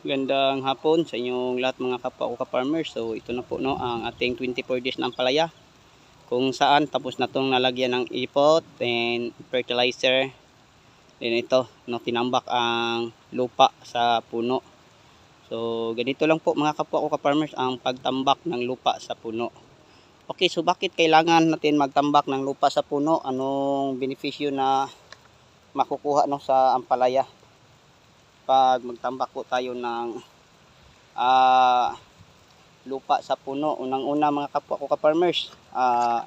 Gandang hapon sa inyong lahat mga kapwa ko ka-farmers. So ito na po no ang ating 24 days ng palaya. Kung saan tapos na tong nalagyan ng ipot and fertilizer. Then ito, no, tinambak ang lupa sa puno. So ganito lang po mga kapwa ko ka-farmers ang pagtambak ng lupa sa puno. Okay, so bakit kailangan natin magtambak ng lupa sa puno? Anong benepisyo na makukuha no sa ampalaya? Pag magtambak po tayo ng ah, lupa sa puno. Unang-una mga kapwa ko ka-farmers, ah,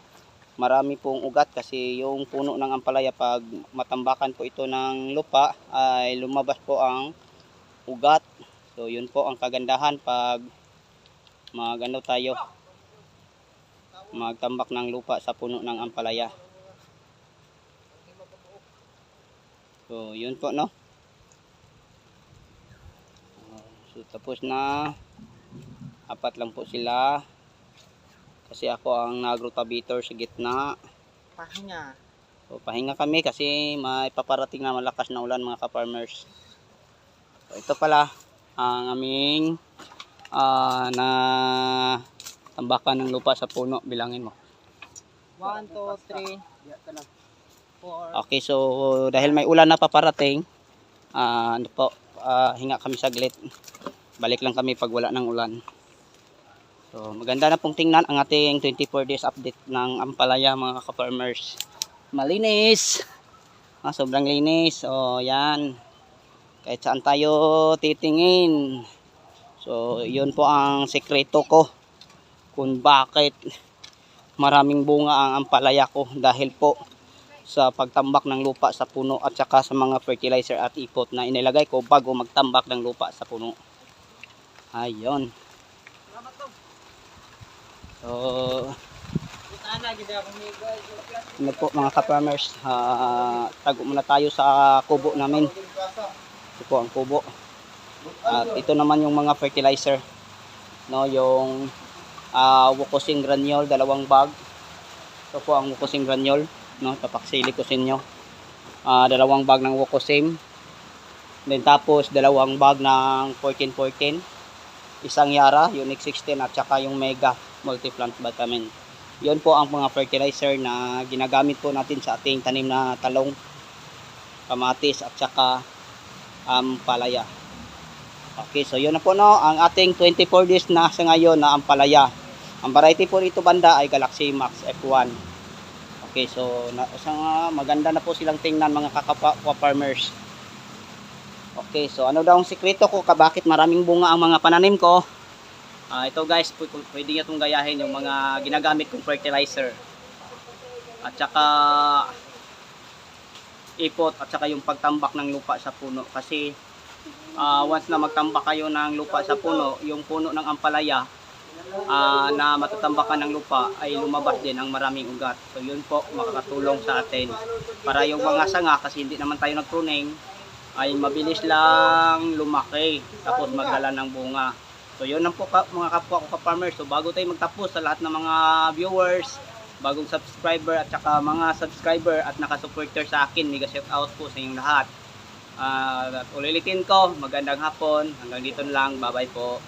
marami pong ugat kasi yung puno ng ampalaya pag matambakan po ito ng lupa ay lumabas po ang ugat. So yun po ang kagandahan pag magano tayo magtambak ng lupa sa puno ng ampalaya. So yun po no. So tapos na apat lang po sila kasi ako ang nagrutabator sa gitna. Pahinga. So pahinga kami kasi may paparating na malakas na ulan mga ka-farmers. So ito pala ang aming ah, na tambakan ng lupa sa puno. Bilangin mo. 1, 2, 3, 4. Okay, so dahil may ulan na paparating, ah, ano po, ah, hinga kami saglit. Balik lang kami pag wala ng ulan. So, maganda na pong tingnan ang ating 24 days update ng Ampalaya mga ka-farmers. Malinis! Ah, sobrang linis. O, yan. Kahit saan tayo titingin. So, yun po ang sekreto ko kung bakit maraming bunga ang ampalaya ko dahil po sa pagtambak ng lupa sa puno at saka sa mga fertilizer at ipot na inilagay ko bago magtambak ng lupa sa puno. Ayun. So, ano po mga ka-farmers, ah, tago muna tayo sa kubo namin. Ito po ang kubo. At ito naman yung mga fertilizer. No, yung uh, Wukosin granule, dalawang bag. Ito po ang Wukosin granule. No, papaksili ko sa inyo. Ah, dalawang bag ng Wukosim. Then tapos dalawang bag ng 1414. Isang Yara, Unique 16 at saka yung Mega Multiplant Vitamin. Yun po ang mga fertilizer na ginagamit po natin sa ating tanim na talong, kamatis at saka um, palaya. Okay, so yun na po no, ang ating 24 days na sa ngayon na ang palaya. Ang variety po dito banda ay Galaxy Max F1. Okay, so na, isang, ah, maganda na po silang tingnan mga kakapwa farmers. Okay, so ano daw ang sikreto ko ka bakit maraming bunga ang mga pananim ko? Ah, ito guys, pwede nyo itong gayahin yung mga ginagamit kong fertilizer. At saka ipot at saka yung pagtambak ng lupa sa puno. Kasi ah, once na magtambak kayo ng lupa sa puno, yung puno ng ampalaya ah, na matatambakan ng lupa ay lumabas din ang maraming ugat. So yun po makakatulong sa atin. Para yung mga sanga, kasi hindi naman tayo nagpruning, ay mabilis lang lumaki tapos magdala ng bunga. So yun lang po ka, mga kapwa ko ka-farmers. So bago tayo magtapos sa lahat ng mga viewers, bagong subscriber at saka mga subscriber at nakasupporter sa akin, mega shout out po sa inyong lahat. Ah, at ulitin ko, magandang hapon. Hanggang dito lang. Bye-bye po.